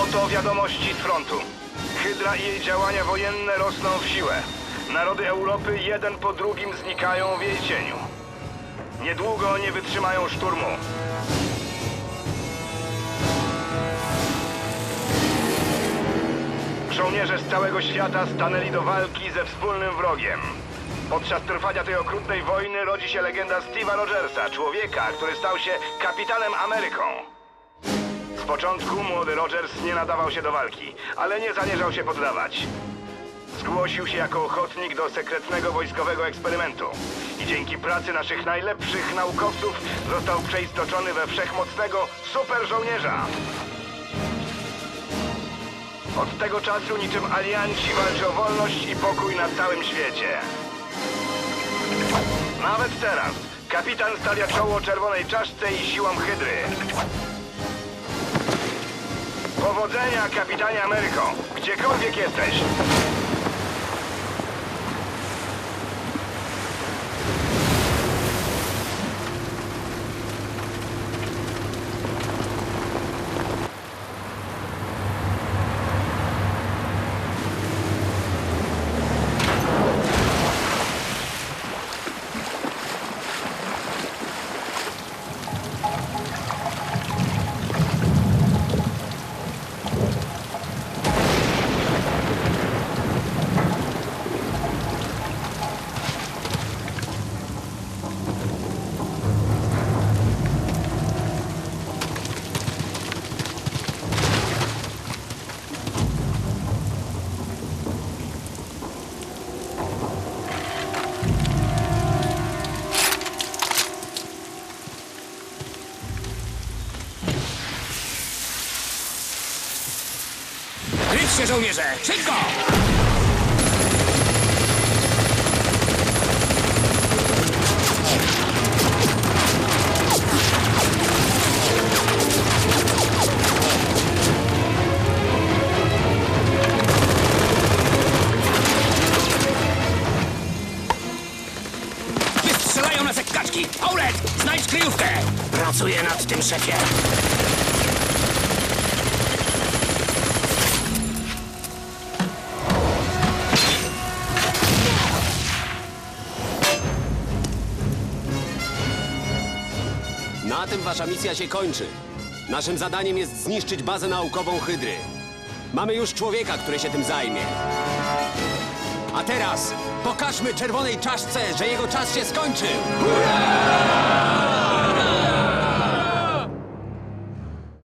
Oto wiadomości z frontu. Hydra i jej działania wojenne rosną w siłę. Narody Europy jeden po drugim znikają w jej cieniu. Niedługo nie wytrzymają szturmu. Żołnierze z całego świata stanęli do walki ze wspólnym wrogiem. Podczas trwania tej okrutnej wojny rodzi się legenda Steve'a Rogersa, człowieka, który stał się kapitanem Ameryką. Z początku młody Rogers nie nadawał się do walki, ale nie zamierzał się poddawać. Zgłosił się jako ochotnik do sekretnego wojskowego eksperymentu i dzięki pracy naszych najlepszych naukowców został przeistoczony we wszechmocnego super żołnierza. Od tego czasu niczym alianci walczy o wolność i pokój na całym świecie. Nawet teraz kapitan stawia czoło czerwonej czaszce i siłom Hydry. Powodzenia, kapitanie Ameryko! Gdziekolwiek jesteś! Się, żołnierze! Szybko! Wystrzelają nas jak kaczki! Aulet, znajdź kryjówkę! Pracuję nad tym, szefie! Na tym wasza misja się kończy. Naszym zadaniem jest zniszczyć bazę naukową Hydry. Mamy już człowieka, który się tym zajmie. A teraz pokażmy czerwonej czaszce, że jego czas się skończył! Hurra!